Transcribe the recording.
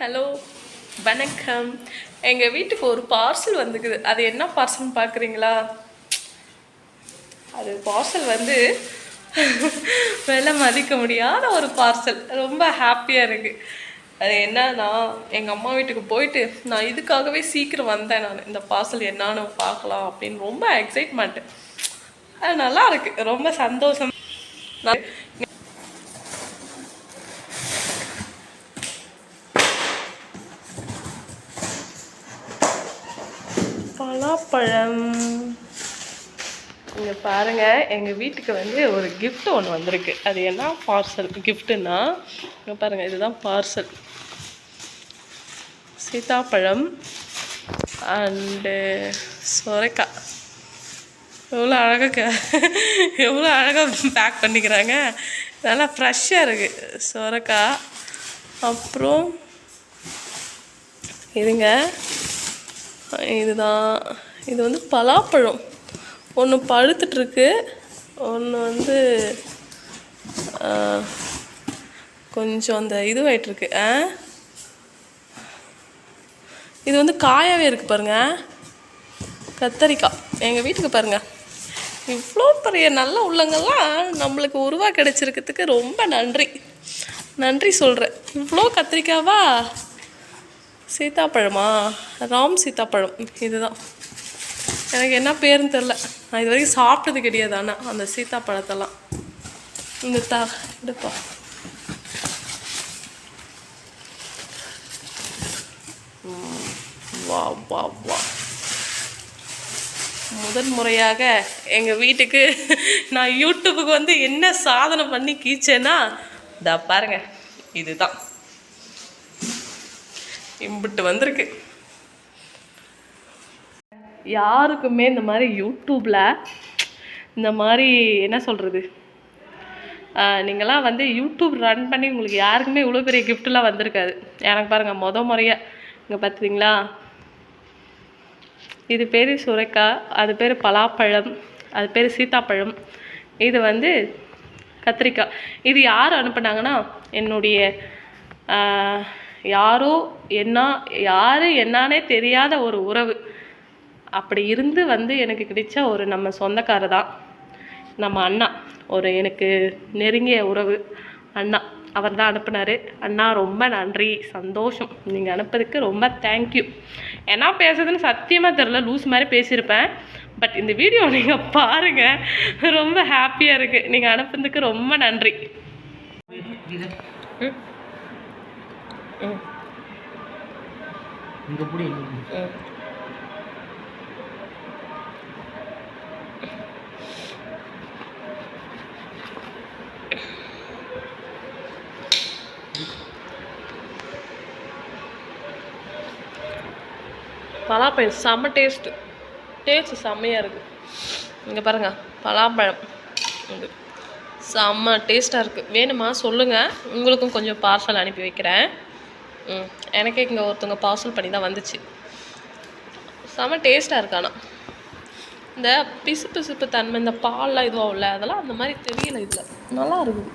Hello வணக்கம். எங்கள் வீட்டுக்கு ஒரு பார்சல் வந்துக்குது. அது என்ன பார்சல்னு பார்க்குறீங்களா அது பார்சல் வந்து விலை மதிக்க முடியாத ஒரு பார்சல் ரொம்ப ஹாப்பியாக இருக்குது அது என்னன்னா எங்கள் அம்மா வீட்டுக்கு போயிட்டு நான் இதுக்காகவே சீக்கிரம் வந்தேன் நான். இந்த பார்சல் என்னன்னு பார்க்கலாம் அப்படின்னு ரொம்ப எக்ஸைட்மெண்ட்டு அது நல்லா இருக்கு. ரொம்ப சந்தோஷம். பலாப்பழம். இங்கே பாருங்க எங்கள் வீட்டுக்கு வந்து ஒரு கிஃப்ட்டு ஒன்று வந்திருக்கு. அது என்ன? பார்சல் கிஃப்ட்டுன்னா இங்கே பாருங்கள் இதுதான் பார்சல் சீதாப்பழம் அண்டு சொரைக்காய் எவ்வளோ அழகாக எவ்வளோ அழகாக பேக் பண்ணிக்கிறாங்க. நல்லா ஃப்ரெஷ்ஷாக இருக்குது சொரைக்காய் அப்புறம் இதுங்க இதுதான். இது வந்து பலாப்பழம். ஒன்று பழுத்துட்ருக்கு. ஒன்று வந்து கொஞ்சம் அந்த இதுவாயிட்ருக்கு. ஆ? இது வந்து காயாகவே இருக்குது பாருங்கள் கத்தரிக்காய் எங்கள் வீட்டுக்கு பாருங்கள் இவ்வளோ பெரிய நல்ல உள்ளங்கள்லாம் நம்மளுக்கு உருவா கிடைச்சிருக்கிறதுக்கு ரொம்ப நன்றி. நன்றி சொல்கிறேன் இவ்வளோ கத்திரிக்காவா? சீதாப்பழமா? ராம் சீதாப்பழம். இதுதான். எனக்கு என்ன பேருன்னு தெரில நான் இது வரைக்கும் சாப்பிட்டது கிடையாது ஆனால் அந்த சீதாப்பழத்தெல்லாம். இந்த தா எடுப்பா வா வா வா. முதன் முறையாக எங்கள் வீட்டுக்கு நான் யூடியூபுக்கு வந்து என்ன சாதனை பண்ணி கீச்சேன்னா இதா பாருங்க. இதுதான். இம்பிட்டு வந்திருக்கு. யாருக்குமே இந்த மாதிரி யூடியூப்பில் இந்த மாதிரி என்ன சொல்கிறது நீங்களாம் வந்து யூடியூப் ரன் பண்ணி உங்களுக்கு யாருக்குமே இவ்வளோ பெரிய கிஃப்ட்லாம் வந்திருக்காது. எனக்கு பாருங்கள் மொதல் முறையாக இங்கே பார்த்துங்களா இது பேர் சுரைக்காய் அது பேர் பலாப்பழம் அது பேர் சீத்தாப்பழம். இது வந்து கத்திரிக்காய். இது யார் அனுப்புனாங்கன்னா என்னுடைய யாரோ என்ன யார் என்னானே தெரியாத ஒரு உறவு. அப்படி இருந்து வந்து எனக்கு கிடைச்ச ஒரு நம்ம சொந்தக்காரர் தான் நம்ம அண்ணா. ஒரு எனக்கு நெருங்கிய உறவு. அண்ணா அவர் தான் அனுப்புனாரு. அண்ணா ரொம்ப நன்றி சந்தோஷம். நீங்கள் அனுப்புறதுக்கு ரொம்ப தேங்க்யூ என்ன பேசுறதுன்னு சத்தியமாக தெரில லூஸ் மாதிரி பேசியிருப்பேன். பட் இந்த வீடியோ நீங்கள் பாருங்கள் ரொம்ப ஹாப்பியாக இருக்குது நீங்கள் அனுப்புனதுக்கு ரொம்ப நன்றி. இங்க எப்படி ம். பலாப்பழம் செம்ம டேஸ்ட்டு டேஸ்ட் செம்மையாக இருக்குது இங்கே பாருங்கள் பலாப்பழம். இது செம்ம டேஸ்ட்டாக இருக்குது வேணுமா சொல்லுங்கள் உங்களுக்கும் கொஞ்சம் பார்சல் அனுப்பி வைக்கிறேன். ம் எனக்கே இங்கே ஒருத்தவங்க பார்சல் பண்ணி தான் வந்துச்சு. செம்ம டேஸ்ட்டாக இருக்கானா இந்த பிசு பிசுப்பு தன்மை இந்த பால்லாம் இதுவாகும்ல அதெல்லாம் அந்த மாதிரி தெரியலை இதில். நல்லா இருக்குது.